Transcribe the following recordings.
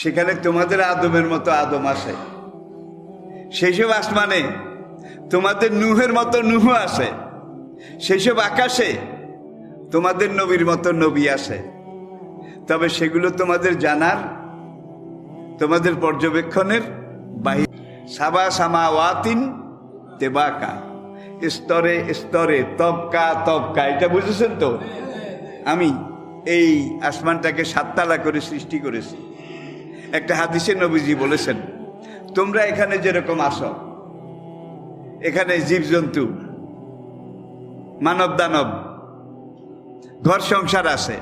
সেখানে তোমাদের আদমের মতো আদম আসে। সেই সব আসমানে তোমাদের নুহের মতো নুহ আসে। সেই সব আকাশে তোমাদের নবীর মতো নবী আসে। তবে সেগুলো তোমাদের জানার, তোমাদের পর্যবেক্ষণের বাহির সাবা সামা ওয়াতিন তেবাকা। স্তরে স্তরে তবকা তবকা। এটা বুঝেছেন তো? আমি এই আসমানটাকে সাততালা করে সৃষ্টি করেছি। একটা হাদিসে নবীজি বলেছেন, তোমরা এখানে যেরকম আসো, এখানে জীবজন্তু মানব দানব ঘর সংসার আছে।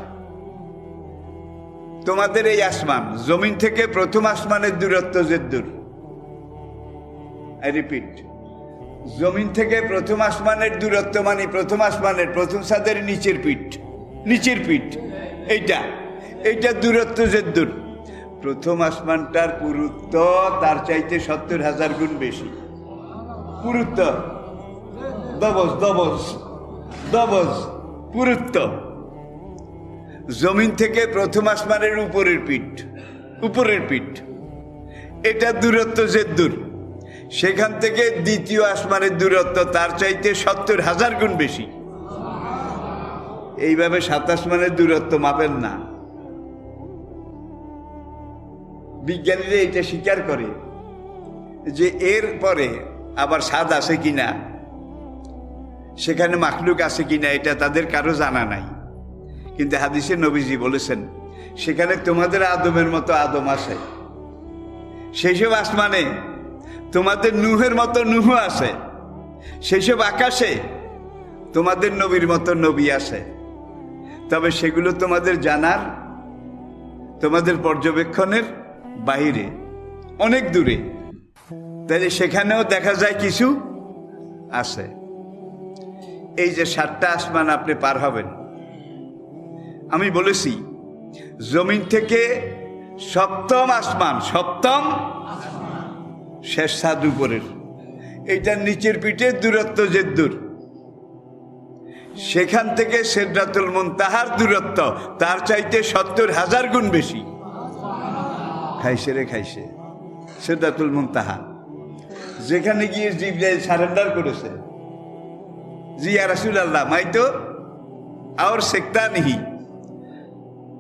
তোমাদের এই আসমান, জমিন থেকে প্রথম আসমানের দূরত্ব যে দূর? আই রিপিট জমিন থেকে প্রথম আসমানের দূরত্ব মানে প্রথম আসমানের প্রথম সাদের নিচের পিঠ নিচের পিঠ, এইটা এইটা দূরত্ব যে দূর? প্রথম আসমানটার পুরুত্ব তার চাইতে সত্তর হাজার গুণ বেশি। পুরুত্ব। দবজ দবজ দবজ, পুরুত্ব। জমিন থেকে প্রথম আসমানের উপরের পিঠ উপরের পিঠ। এটা দূরত্ব যে দূর, সেখান থেকে দ্বিতীয় আসমানের দূরত্ব তার চাইতে সত্তর হাজার গুণ বেশি। এইভাবে সাত আসমানের দূরত্ব মাপেন না। বিজ্ঞানীরা এটা স্বীকার করে যে এর পরে আবার স্বাদ আছে কিনা, সেখানে মাখলুক আছে কিনা, এটা তাদের কারও জানা নাই। কিন্তু হাদিসে নবীজি বলেছেন, সেখানে তোমাদের আদমের মতো আদম আছে। সেই সব আসমানে তোমাদের নুহের মতো নুহ আছে। সেই সব আকাশে তোমাদের নবীর মতো নবী আছে। তবে সেগুলো তোমাদের জানার, তোমাদের পর্যবেক্ষণের বাহিরে অনেক দূরে। তাহলে সেখানেও দেখা যায় কিছু আছে। এই যে সাতটা আসমান আপনি পার হবেন। আমি বলেছি, জমিন থেকে সপ্তম আসমান, সপ্তম শেষ সাদ উপরের। এইটার নিচের পিঠে দূরত্ব যে দূর সেখান থেকে সেদ্রাতুল মন তাহার দূরত্ব, তার চাইতে সত্তর হাজার গুণ বেশি। খাইছে রে খাইছে। সেদ্রাতুল মুনতাহা। যেখানে গিয়ে জিব্রাইল সারেন্ডার করেছে। জি রাসুল আল্লাহ মাইতো আর সেক্তা নিহি।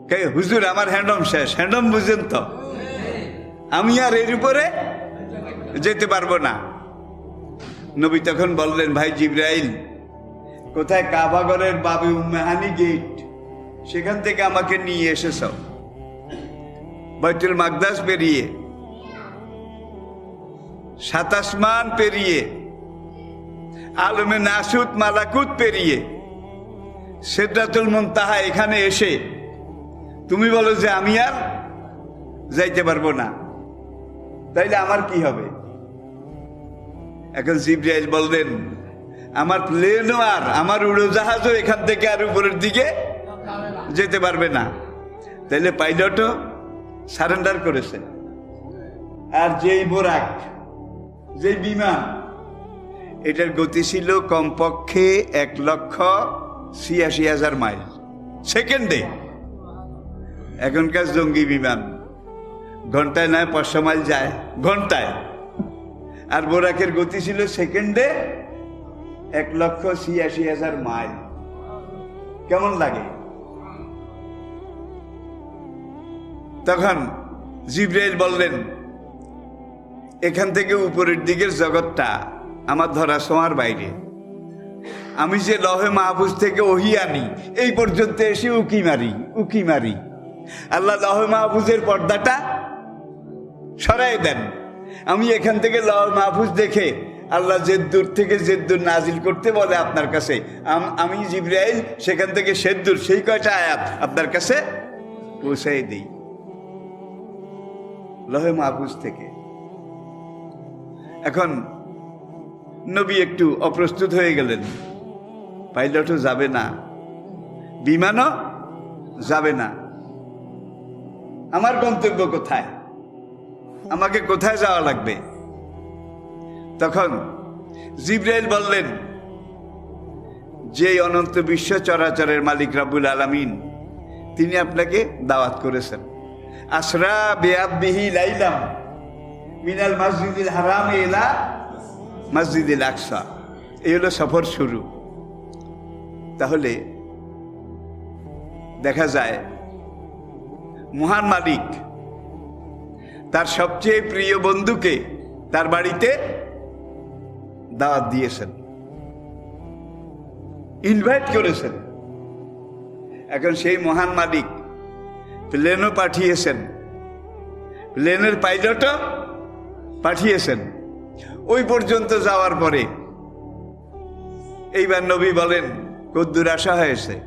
কে হুজুর, আমার হ্যান্ডম শেষ, হ্যান্ডম বুঝেন তো। আমি আর এর উপরে যেতে পারব না। নবী তখন বললেন, ভাই জিব্রাইল, কোথায় কাবাগরের বাবু মেহানি গেট? সেখান থেকে আমাকে নিয়ে এসেছ। বাইতুল মাকদাস পেরিয়ে। সাতাসমান পেরিয়ে। আলমে নাসুদ মালাকুত পেরিয়ে। সেদ্রাতুল মুনতাহা এখানে এসে তুমি বলো যে আমি আর যাইতে পারব না। তাইলে আমার কি হবে? এখন জিব্রাইল বললেন, আমার প্লেনও আর আমার উড়োজাহাজও এখান থেকে আর উপরের দিকে যেতে পারবে না। তাইলে পাইলটও সারেন্ডার করেছে। আর যেই বোরাক, যেই বিমান, এটার গতি ছিল কমপক্ষে এক লক্ষ ছিয়াশি হাজার মাইল। সেকেন্ডে, এখনকার জঙ্গি বিমান, ঘন্টায় নয়, পাঁচশো মাইল যায়, ঘন্টায়। আর বোরাকের গতি ছিল সেকেন্ডে এক লক্ষ ছিয়াশি হাজার মাইল। কেমন লাগে? তখন জিব্রাইল বললেন, এখান থেকে উপরের দিকের জগৎটা আমার ধরা ছোঁয়ার বাইরে। আমি যে লহে মাহফুজ থেকে ওহি আনি, এই পর্যন্ত এসে উকি মারি উকি মারি। আল্লাহ লহে মাহফুজের পর্দাটা সরাই দেন। আমি এখান থেকে লহ মাহফুজ দেখে আল্লাহ জেদ্দুর থেকে জেদ্দুর নাজিল করতে বলে আপনার কাছে, আমি জিব্রাইল, সেখান থেকে সেদ্দুর, সেই কয়টা আয়াত আপনার কাছে পৌঁছাই দিই। লহে মাহফুজ থেকে। এখন নবী একটু অপ্রস্তুত হয়ে গেলেন। পাইলটও যাবে না, বিমানও যাবে না। আমার গন্তব্য কোথায়? আমাকে কোথায় যাওয়া লাগবে? তখন জিব্রাইল বললেন যে অনন্ত বিশ্ব চরাচরের মালিক রাবুল আলামিন, তিনি আপনাকে দাওয়াত করেছেন। আসরা বেআবিহি লাইলাম। মিনাল মসজিদুল হারাম এলা মসজিদুল আকসা। এই হলো সফর শুরু। তাহলে দেখা যায়, মহান মালিক তার সবচেয়ে প্রিয় বন্ধুকে তার বাড়িতে দাওয়াত দিয়েছেন। ইনভাইট করেছেন। এখন সেই মহান মালিক প্লেনও পাঠিয়েছেন। প্লেনের পাইলটও পাঠিয়েছেন। ওই পর্যন্ত যাওয়ার পরে এইবার নবী বলেন, কদ্দুর আসা হয়েছে।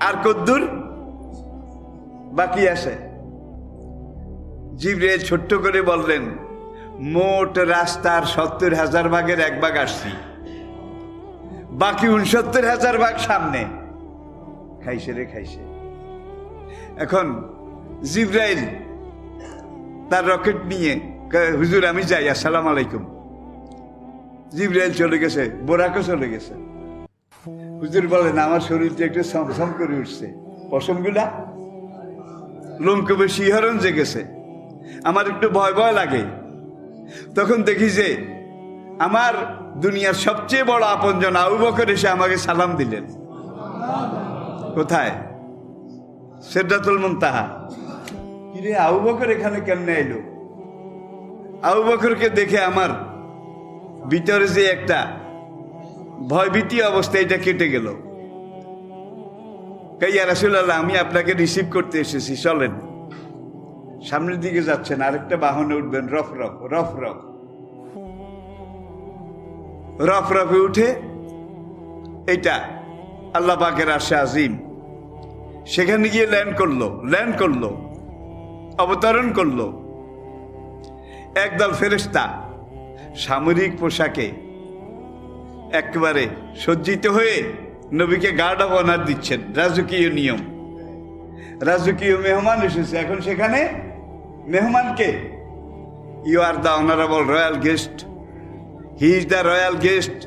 আর কদ্দুর বাকি আছে। জিব্রাইল ছোট্ট করে বললেন, মোট রাস্তার সত্তর হাজার ভাগের এক ভাগ আসছি। বাকি উনসত্তর হাজার ভাগ সামনে। খাইছে রে খাইছে। এখন জিব্রাইল, তার রকেট নিয়ে হুজুর, আমি যাই, আসসালাম আলাইকুম। জিব্রাইল চলে গেছে, বোরাকও চলে গেছে। হুজুর বলেন, আমার শরীরটা একটু সমসম করে উঠছে। পশমগুলা লোমকূপে শিহরণ জেগেছে। আমার একটু ভয় ভয় লাগে। তখন দেখি যে, আমার দুনিয়ার সবচেয়ে বড় আপনজন আবু বকর এসে আমাকে সালাম দিলেন। কোথায়? সেদ্দাতুল মুনতাহা। কিরে, আবু বকর এখানে কেমনে এলো? আবু বকরকে দেখে আমার ভিতরে যে একটা ভয়ভীতি অবস্থা, এটা কেটে গেল। কাইয়া রাসুল্লাহ আমি আপনাকে রিসিভ করতে এসেছি, চলেন। সামনের দিকে যাচ্ছেন, আরেকটা বাহনে উঠবেন, রফ রফ রফ রফ। রফ রফে উঠে, এটা আল্লাহ পাকের আশা আজিম। সেখানে গিয়ে ল্যান্ড করল ল্যান্ড করল, অবতরণ করল। একদল ফেরেস্তা সামরিক পোশাকে একেবারে সজ্জিত হয়ে নবীকে গার্ড অফ অনার দিচ্ছেন। রাজকীয় নিয়ম। রাজকীয় মেহমান এসেছে। এখন সেখানে মেহমানকে you are the honourable royal guest he is the royal guest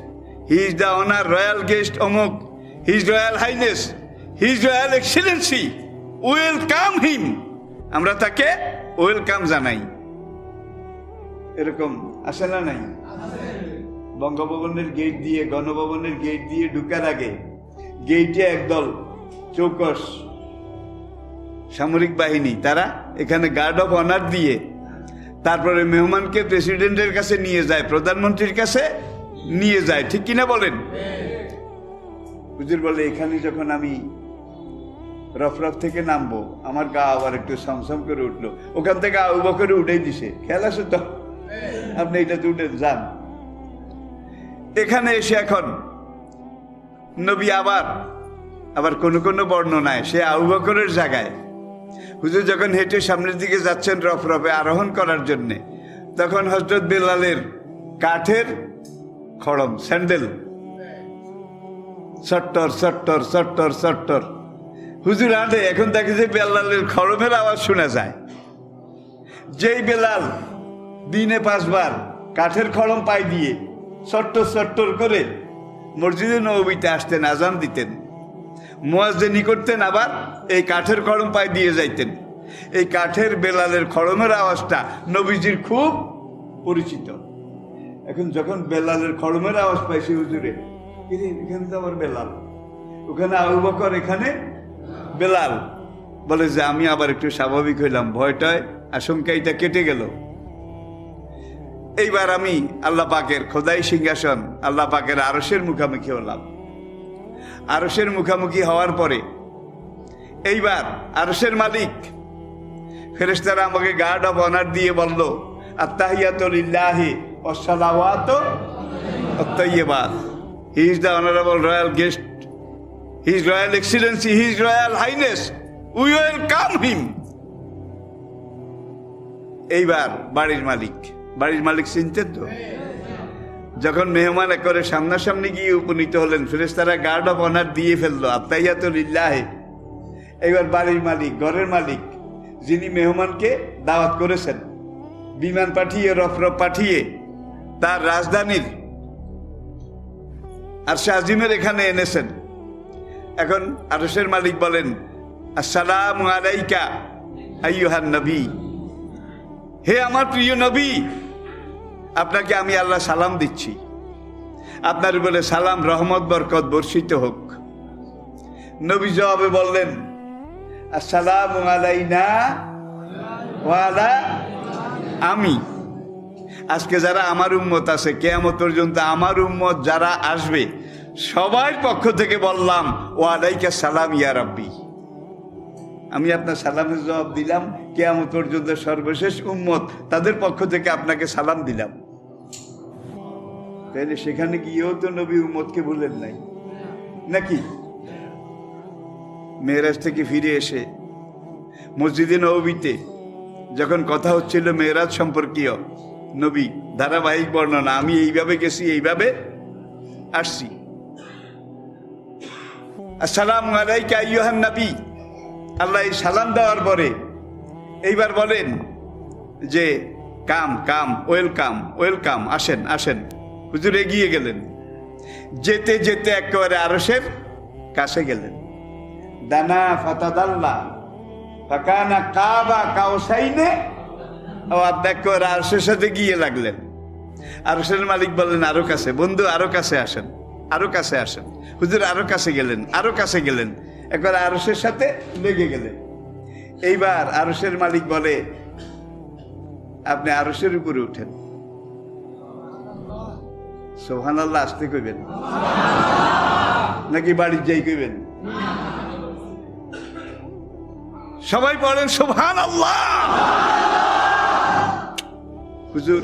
he is the honour royal guest অমুক his royal highness his royal excellency welcome him আমরা তাকে ওয়েলকাম জানাই। এরকম আসে না নাই? বঙ্গভবনের গেট দিয়ে, গণভবনের গেট দিয়ে ঢুকার আগে গেটে একদল চৌকস সামরিক বাহিনী, তারা এখানে গার্ড অফ অনার দিয়ে তারপরে মেহমানকে প্রেসিডেন্টের কাছে নিয়ে যায়, প্রধানমন্ত্রীর কাছে নিয়ে যায়, ঠিক কিনা বলেন? হুজুর বলে, এখানে যখন আমি রফরফ থেকে নামবো। আমার গা আবার একটু সমসম করে উঠল। ওখান থেকে আবু বকরে উঠেই দিছে। খেয়াল আছে তো? আপনি এটাতে উঠে যান। এখানে এসে এখন নবী আবার আবার কোন কোনো বর্ণনায়, সে আবু বকরের জায়গায়। হুজুর যখন হেঁটে সামনের দিকে যাচ্ছেন রফ রফে আরোহণ করার জন্যে, তখন হজরত বেলালের কাঠের খড়ম, স্যান্ডেল। চট্টর সট্টর চট্টর চট্টর। হুজুর হাঁটে এখন দেখে যে বেলালের খড়মের আওয়াজ শোনা যায়। যেই বেলাল দিনে পাঁচবার কাঠের খড়ম পাই দিয়ে চট্টর চট্টর করে মসজিদে নবীতে আসতেন, আজান দিতেন। মোয়াজেনি করতেন, আবার এই কাঠের খড়ম পাই দিয়ে যাইতেন। এই কাঠের বেলালের খড়মের আওয়াজটা নবীজির খুব পরিচিত। এখন যখন বেলালের খড়মের আওয়াজ পাইছে হুজুরে এখানে তো আবার বেলাল ওখানে আবু বকর, এখানে বেলাল বলে যে, আমি আবার একটু স্বাভাবিক হইলাম, ভয়টায় আশঙ্কা এটা কেটে গেল। এইবার আমি আল্লাহ পাকের খোদাই সিংহাসন, আল্লাহ পাকের আরসের মুখামুখি হলাম। আরসের মুখামুখি হওয়ার পরে এইবার আরসের মালিক ফেরেশতারা আমাকে গার্ড অফ অনার দিয়ে বলল আত-তাইয়্যিবাত he is the honourable royal guest his royal excellency his royal highness we welcome him এইবার বাড়ির মালিক বাড়ির মালিক চিনতেন তো? যখন মেহমান করে সামনাসামনি গিয়ে উপনীত হলেন ফেরেস্তারা গার্ড অফ অনার দিয়ে ফেলল আত্মাইয়াতুলিল্লাহে এইবার বাড়ির মালিক, ঘরের মালিক, যিনি মেহমানকে দাওয়াত করেছেন, বিমান পাঠিয়ে, রফরফ পাঠিয়ে, তার রাজধানীর আর সে আজিমের এখানে এনেছেন। এখন আরসের মালিক বলেন, আসসালাম আলাইকা, আইয়ুহান নবী। হে আমার প্রিয় নবী, আপনাকে আমি আল্লাহ সালাম দিচ্ছি। আপনার বলে সালাম, রহমত, বরকত বর্ষিত হোক। নবী জবাবে বললেন, আসসালাম আলাইনা ওয়ালা আমি। আজকে যারা আমার উম্মত আছে, কেয়ামত পর্যন্ত আমার উম্মত যারা আসবে সবার পক্ষ থেকে বললাম ও আলাইকা সালাম ইয়া রাব্বি। আমি আপনার সালামের জবাব দিলাম কেয়ামত পর্যন্ত সর্বশেষ উম্মত তাদের পক্ষ থেকে আপনাকে সালাম দিলাম। তাহলে সেখানে গিয়েও তো নবী উম্মতকে বললেন নাই। নাকি? মেয়েরাজ থেকে ফিরে এসে মসজিদে নবীতে যখন কথা হচ্ছিল মেয়েরাজ সম্পর্কীয়, নবী ধারাবাহিক বর্ণনা, আমি এইভাবে গেছি, এইভাবে আসছি। আসসালাম আলাইকা আইয়ুহান নবী। আল্লাহ এই সালাম দেওয়ার পরে এইবার বলেন যে, কাম কাম, ওয়েলকাম ওয়েলকাম, আসেন আসেন। হুজুর এগিয়ে গেলেন। যেতে যেতে একেবারে আরসের কাছে গেলেন। দানা ফাতাদাল্লা, ফাকানা কাবা কাউসাইনে? ও আপনি একেবারে আরসের সাথে গিয়ে লাগলেন। আরসের মালিক বললেন, আরও কাছে, বন্ধু, আরও কাছে আসেন। আরও কাছে আসেন। হুজুর, আরও কাছে গেলেন, আরও কাছে গেলেন। একবার আরসের সাথে লেগে গেলেন। এইবার আরসের মালিক বলে, আপনি আরসের উপরে উঠেন। সোহান আল্লাহ আসতে কইবেন। নাকি বাড়ির যাই কইবেন? সবাই বলেন সোহান আল্লাহ হুজুর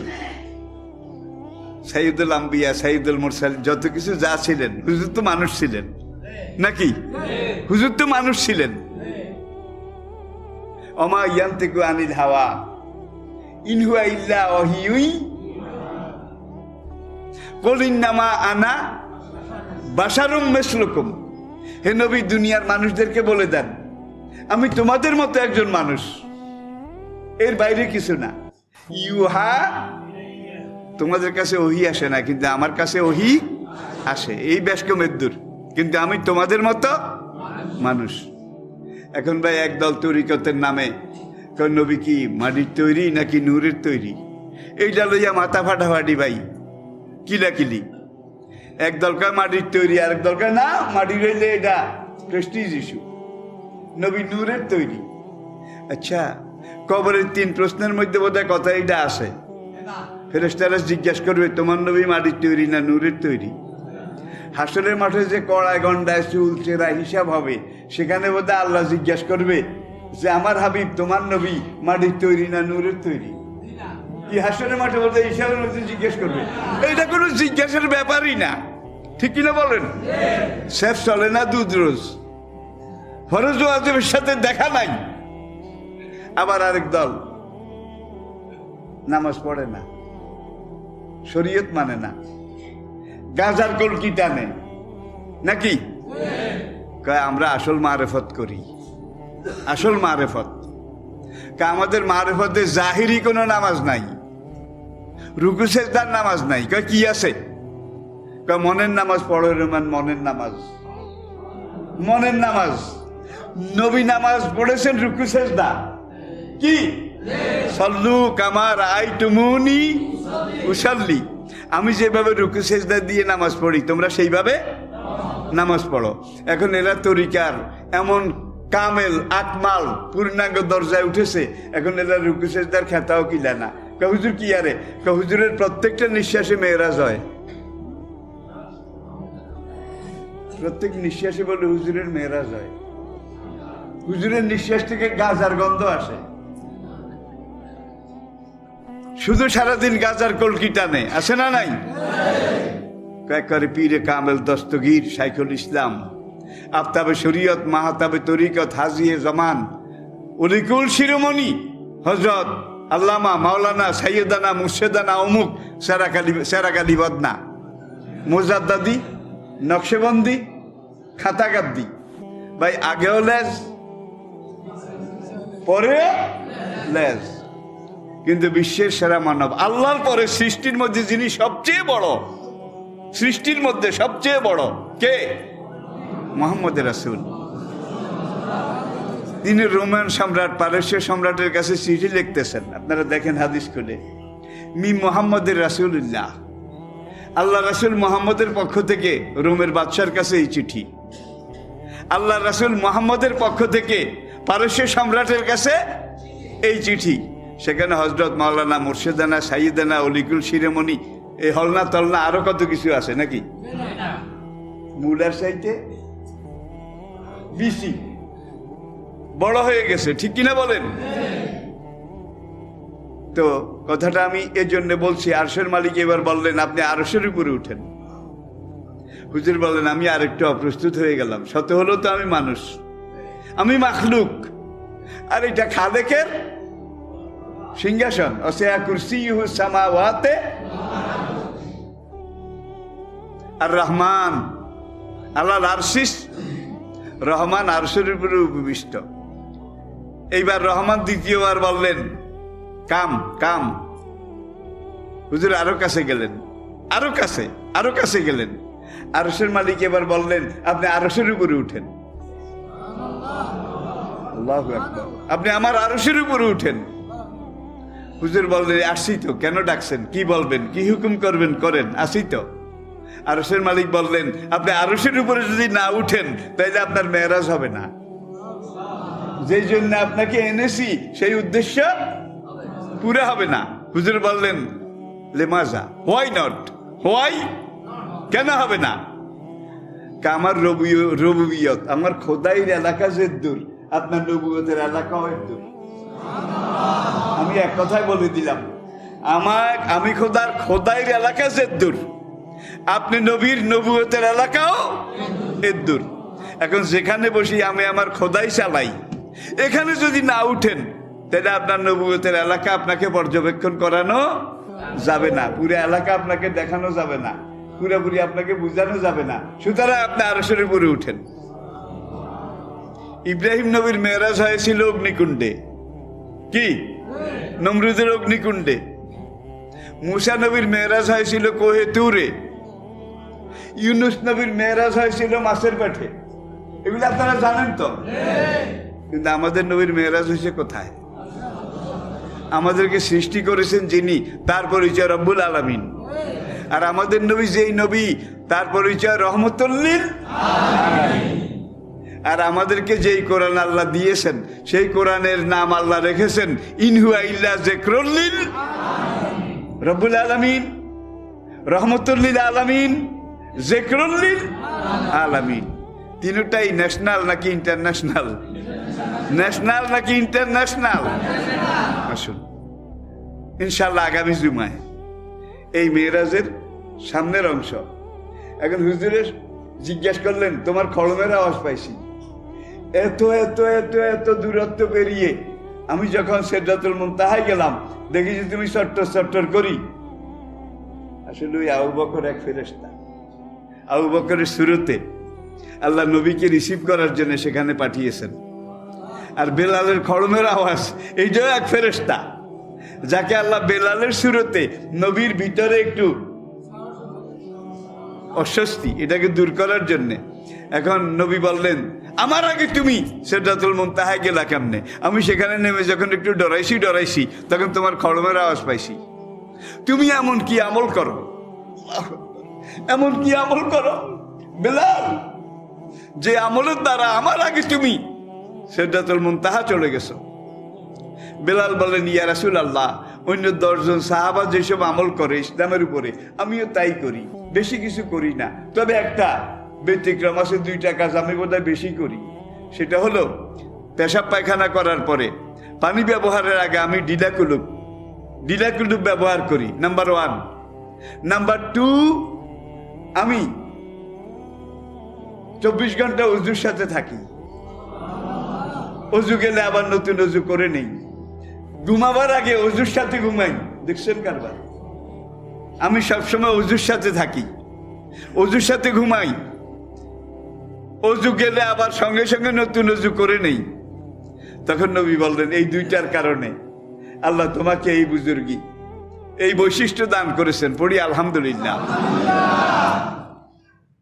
সাইদুল আম্বিয়া, সাইদুল মুরসাল যত কিছু যা ছিলেন, হুজুর তো মানুষ ছিলেন। নাকি? হুজুর তো মানুষ ছিলেন। অমা ইয়ান্তিকু আনিল হাওয়া, ইনহুয়া ইল্লা ওহিউই কলিন্নামা আনা বাসারুম মেসলুকুম। হে নবী, দুনিয়ার মানুষদেরকে বলে দেন, আমি তোমাদের মতো একজন মানুষ। এর বাইরে কিছু না। ইউহা তোমাদের কাছে ওহি আসে না, কিন্তু আমার কাছে ওহি আসে। এই ব্যাসকমের দূর কিন্তু আমি তোমাদের মতো মানুষ। এখন ভাই একদল তরিকতের নামে নবী কি মাটির তৈরি নাকি নূরের তৈরি? এইটা লইয়া মাথা ফাটাফাটি ভাই। কিলাকিলি। এক দলকার মাটির তৈরি আর এক দলকার না, মাটির রইলে এটা প্রেস্টিজ ইস্যু নবী নূরের তৈরি। আচ্ছা কবরের তিন প্রশ্নের মধ্যে বোধহয় কথা এটা আসে। ফেরেস্তারা জিজ্ঞাসা করবে, তোমার নবী মাটির তৈরি না নূরের তৈরি? হাসরের মাঠে যে কড়ায় গন্ডায় চুল, চেরা হিসাব হবে, সেখানে বোধহয় আল্লাহ জিজ্ঞাসা করবে যে, আমার হাবিব, তোমার নবী মাটির তৈরি না নূরের তৈরি? কি হাসরের মাঠে বলতে, হিসাবের মধ্যে জিজ্ঞেস করবে। এটা কোনো জিজ্ঞাসার ব্যাপারই না। ঠিক কিনা বলেন? শেফ চলে না দুধ রোজ? ফরজ ওয়াজিবের সাথে দেখা নাই? আবার আরেক দল নামাজ পড়ে না। শরীয়ত মানে না। গাজার কলকি টানে? নাকি? আমরা আসল মারেফত করি। আসল মারেফত। কা আমাদের মারেফতে জাহিরি কোনো নামাজ নাই। রুকু সেজদার নামাজ নাই। কয়, কি আছে? কয়, মনের নামাজ পড়ো রহমান, মনের নামাজ। মনের নামাজ। নবী নামাজ পড়েছেন রুকু সেজদা। কি? সল্লু কামার আই টুমুনি উসাল্লি আমি যেভাবে রুকু সেজদা দিয়ে নামাজ পড়ি, তোমরা সেইভাবে নামাজ পড়ো। এখন এরা তরিকার, এমন কামেল, আকমাল, পূর্ণাঙ্গ দরজায় উঠেছে, এখন এরা রুকু সেজদার খেতাও কিলা না। কা হুজুর কি আরে? কা হুজুরের প্রত্যেকটা নিঃশ্বাসে মেয়েরাজ হয়। প্রত্যেক নিঃশ্বাসে বলে, হুজুরের মেয়েরাজ হয়। হুজুরের নিঃশ্বাস থেকে গাজার গন্ধ আসে। শুধু সারাদিন গাজার কলকি টানে? আছে না নাই? কয়েক পীরে কামেল দস্তগীর সাইকুল ইসলাম, আফতাবে শরীয়ত, মাহাতাবে তরিকত, হাজিয়ে জমান অলিকুল শিরোমণি হজরত আল্লামা মাওলানা সাইয়দানা মুর্শেদানা অমুক সেরাকালি সেরাকালি বদনা, মোজাদ্দাদি, নকশেবন্দি, খাতাগাদ্দি। ভাই, আগেও লেজ পরে লেজ। কিন্তু বিশ্বের সেরা মানব। আল্লাহর পরে সৃষ্টির মধ্যে যিনি সবচেয়ে বড়, সৃষ্টির মধ্যে সবচেয়ে বড় কে? মোহাম্মদ রাসুল। তিনি রোমান সম্রাট, পারস্য সম্রাটের কাছে চিঠি লিখতেছেন। আপনারা দেখেন হাদিস খুলে। মি মোহাম্মদের রাসুল্লাহ আল্লাহ রাসুল মোহাম্মদের পক্ষ থেকে রোমের বাদশার কাছে এই চিঠি। আল্লাহ রাসুল মোহাম্মদের পক্ষ থেকে পারস্য সম্রাটের কাছে এই চিঠি। সেখানে হজরত মাওলানা মুর্শেদানা সাইদানা অলিকুল শিরেমণি, এই হলনা তলনা আরও কত কিছু আছে নাকি? মুলার সাইতে বিসি বড় হয়ে গেছে, ঠিক কিনা বলেন? তো কথাটা আমি এর জন্য বলছি, আরশের মালিক এবার বললেন, আপনি আরশের উপরে উঠেন। হুজুর বললেন, আমি আরেকটু অপ্রস্তুত হয়ে গেলাম। শত হলো তো আমি মানুষ। আমি মাখলুক। আর এটা খালেকের সিংহাসন অসেয়া কুরসি সামাওয়াতে। আর রহমান আল্লাহ আরশিস। রহমান আরশের উপরে উপবিষ্ট। এইবার রহমান দ্বিতীয়বার বললেন, কাম কাম। হুজুর আরও কাছে গেলেন, আরও কাছে আরও কাছে গেলেন। আরসের মালিক এবার বললেন, আপনি আরসের উপরে উঠেন। আপনি আমার আরসের উপরে উঠেন। হুজুর বললেন আসি তো, কেন ডাকছেন? কি বলবেন? কি হুকুম করবেন? করেন, আসি তো। আরসের মালিক বললেন, আপনি আরসের উপরে যদি না উঠেন, তাইলে আপনার মেয়েরাজ হবে না। যেই জন্য আপনাকে এনেছি, সেই উদ্দেশ্য পুরে হবে না। হুজুর বললেন, লেমাজা, হোয়াই নট? হোয়াই? কেন হবে না? আমার রবি- রবুবিয়ত, আমার খোদাইর এলাকা যে দূর, আপনার নবুয়তের এলাকাও দূর আমি এক কথায় বলে দিলাম। আমার, আমি খোদার খোদাইর এলাকা যে দূর আপনি নবীর নবুয়তের এলাকাও এর দূর এখন যেখানে বসি আমি আমার খোদাই চালাই। এখানে যদি না উঠেন, তাহলে আপনার নবুয়তের এলাকা আপনাকে পর্যবেক্ষণ করানো যাবে না। পুরো এলাকা আপনাকে দেখানো যাবে না। পুরোপুরি আপনাকে বোঝানো যাবে না। সুতরাং আপনি আরশের উপরে উঠেন। ইব্রাহিম নবীর মেয়েরাজ হয়েছিল অগ্নিকুণ্ডে। কি? নমরুদের অগ্নিকুণ্ডে। মুসা নবীর মেয়েরাজ হয়েছিল কোহে তুরে। ইউনুস নবীর মেয়েরাজ হয়েছিল মাছের পেটে। এগুলো আপনারা জানেন তো? কিন্তু আমাদের নবীর মেয়েরাজ হয়েছে কোথায়? আমাদেরকে সৃষ্টি করেছেন যিনি, তার পরিচয় রব্বুল আলামিন। আর আমাদের নবী যেই নবী, তার পরিচয় রহমতুল্লিল আর আমাদেরকে যেই কোরআন আল্লাহ দিয়েছেন, সেই কোরআনের নাম আল্লাহ রেখেছেন, ইনহুয়া ইল্লা জেক্রুল্লিল রব্বুল আলামিন রহমতুল্লিল আলামিন জেক্রুল্লিল আলামিন। তিনটাই ন্যাশনাল নাকি ইন্টারন্যাশনাল ন্যাশনাল নাকি ইন্টারন্যাশনাল আসুন। ইনশাল্লাহ আগামী জুমায় এই মেয়েরাজের সামনের অংশ। এখন হুজুরের জিজ্ঞেস করলেন, তোমার খড়মের আওয়াজ পাইছি। এত এত এত এত দূরত্ব পেরিয়ে আমি যখন সেদ্রাতুল মুনতাহায় গেলাম, দেখি যে তুমি চট্টর চট্টর করি। আসলে ওই আবু বকর এক ফেরেস্তা আবু বকরের শুরুতে আল্লাহ নবীকে রিসিভ করার জন্য সেখানে পাঠিয়েছেন। আর বেলালের খড়মের আওয়াজ, এইটাও এক ফেরেস্তা যাকে আল্লাহ বেলালের শুরুতে নবীর ভিতরে একটু অস্বস্তি, এটাকে দূর করার জন্যে। এখন নবী বললেন আমার আগে তুমি সেটাতুল মুনতাহায় গেলা কেমনে? আমি সেখানে নেমে যখন একটু ডরাইছি ডরাইছি, তখন তোমার খড়মের আওয়াজ পাইছি। তুমি এমন কি আমল করো? এমন কি আমল করো? বেলাল, যে আমলের দ্বারা আমার আগে তুমি সেটাতুল মুনতাহা চলে গেছো। বেলাল বলেন ইয়া রাসুল আল্লাহ অন্য দশজন সাহাবা যেসব আমল করে ইসলামের উপরে, আমিও তাই করি। বেশি কিছু করি না। তবে একটা ব্যতিক্রম আছে দুইটা কাজ আমি বোধহয় বেশি করি। সেটা হলো, পেশাব পায়খানা করার পরে পানি ব্যবহারের আগে আমি ডিলাকুলুপ ডিলাকুলুপ ব্যবহার করি, নাম্বার ওয়ান। নাম্বার টু, আমি চব্বিশ ঘণ্টা উজুর সাথে থাকি। অজু গেলে আবার নতুন অজু করে নেই। ঘুমাবার আগে অজুর সাথে ঘুমাই, দেখছেন কারবার? আমি সবসময় অজুর সাথে থাকি। অজুর সাথে ঘুমাই অজু গেলে আবার সঙ্গে সঙ্গে নতুন অজু করে নেই। তখন নবী বললেন, এই দুইটার কারণে আল্লাহ তোমাকে এই বুজুর্গি, এই বৈশিষ্ট্য দান করেছেন, পড়ি আলহামদুলিল্লাহ।